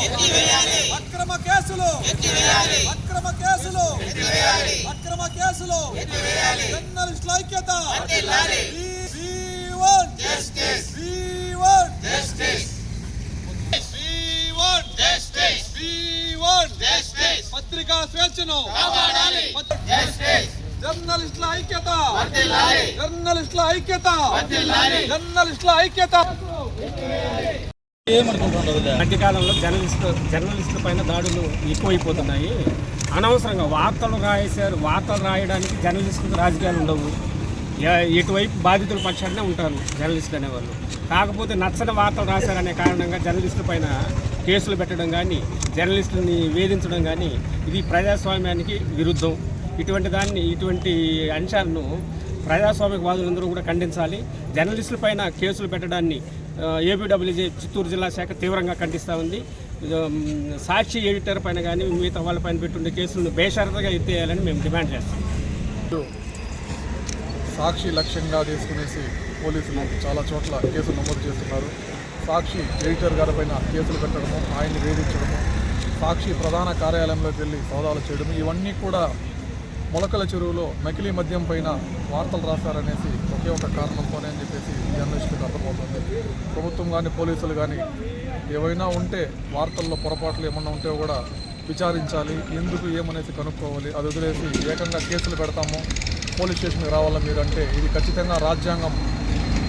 అక్రమ కేసులు. అక్రమ కేసులు. అక్రమ కేసులు. జర్నలిస్టుల ఐక్యత. పత్రికా స్వేచ్ఛను. జర్నలిస్టుల ఐక్యత జర్నలిస్టుల ఐక్యత జర్నలిస్టుల ఐక్యత మధ్యకాలంలో జర్నలిస్ట్ జర్నలిస్టుల పైన దాడులు ఎక్కువైపోతున్నాయి. అనవసరంగా వార్తలు రాయేశారు. వార్తలు రాయడానికి జర్నలిస్టులకు రాజకీయాలు ఉండవు. ఎటువైపు బాధితుల పక్షాన్నే ఉంటారు జర్నలిస్టులు అనేవాళ్ళు. కాకపోతే నచ్చని వార్తలు రాశారనే కారణంగా జర్నలిస్టుల పైన కేసులు పెట్టడం కానీ జర్నలిస్టులని వేధించడం కానీ ఇది ప్రజాస్వామ్యానికి విరుద్ధం. ఇటువంటి దాన్ని ఇటువంటి అంశాలను ప్రజాస్వామికవాదులందరూ కూడా ఖండించాలి. జర్నలిస్టుల పైన కేసులు పెట్టడాన్ని ఏబిడబ్ల్యూజీ చిత్తూరు జిల్లా శాఖ తీవ్రంగా ఖండిస్తూ ఉంది. సాక్షి ఎడిటర్ పైన కానీ మిగతా వాళ్ళ పైన పెట్టుండే కేసులను బేషరతగా ఎత్తేయాలని మేము డిమాండ్ చేస్తాం. సాక్షి లక్ష్యంగా తీసుకునేసి పోలీసులు చాలా చోట్ల కేసులు నమోదు చేస్తున్నారు. సాక్షి ఎడిటర్ గారి పైన కేసులు పెట్టడము ఆయన్ని వేధించడము సాక్షి ప్రధాన కార్యాలయంలోకి వెళ్ళి సోదాలు చేయడము ఇవన్నీ కూడా మొలకల చెరువులో నకిలీ మద్యం పైన వార్తలు రాశారనేసి ఒకే ఒక కారణంతోనే అని చెప్పేసి జర్నలిస్ట్ ప్రభుత్వం కానీ పోలీసులు కానీ ఏవైనా ఉంటే వార్తల్లో పొరపాట్లు ఏమన్నా ఉంటే కూడా విచారించాలి. ఎందుకు ఏమనేసి కనుక్కోవాలి. అది వదిలేసి ఏకంగా కేసులు పెడతాము. పోలీస్ స్టేషన్కి రావాలా మీరు అంటే ఇది ఖచ్చితంగా రాజ్యాంగం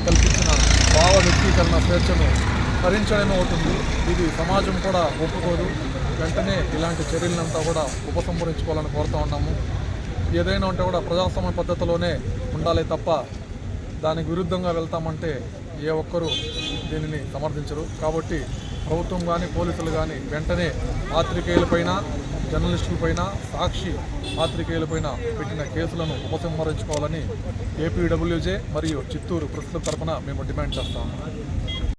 కల్పించిన భావ వ్యక్తీకరణ స్వేచ్ఛను హరించడమే అవుతుంది. ఇది సమాజం కూడా ఒప్పుకోదు. వెంటనే ఇలాంటి చర్యలంతా కూడా ఉపసంహరించుకోవాలని కోరుతా ఉన్నాము. ఏదైనా ఉంటే కూడా ప్రజాస్వామ్య పద్ధతిలోనే ఉండాలి తప్ప దానికి విరుద్ధంగా వెళ్తామంటే ఏ ఒక్కరూ దీనిని సమర్థించరు. కాబట్టి ప్రభుత్వం కానీ పోలీసులు కానీ వెంటనే పాత్రికేయులపైన జర్నలిస్టులపైన సాక్షి పాత్రికేయులపైన పెట్టిన కేసులను ఉపసంహరించుకోవాలని ఏపీడబ్ల్యూజే మరియు చిత్తూరు ప్రస్తుత తరఫున మేము డిమాండ్ చేస్తాము.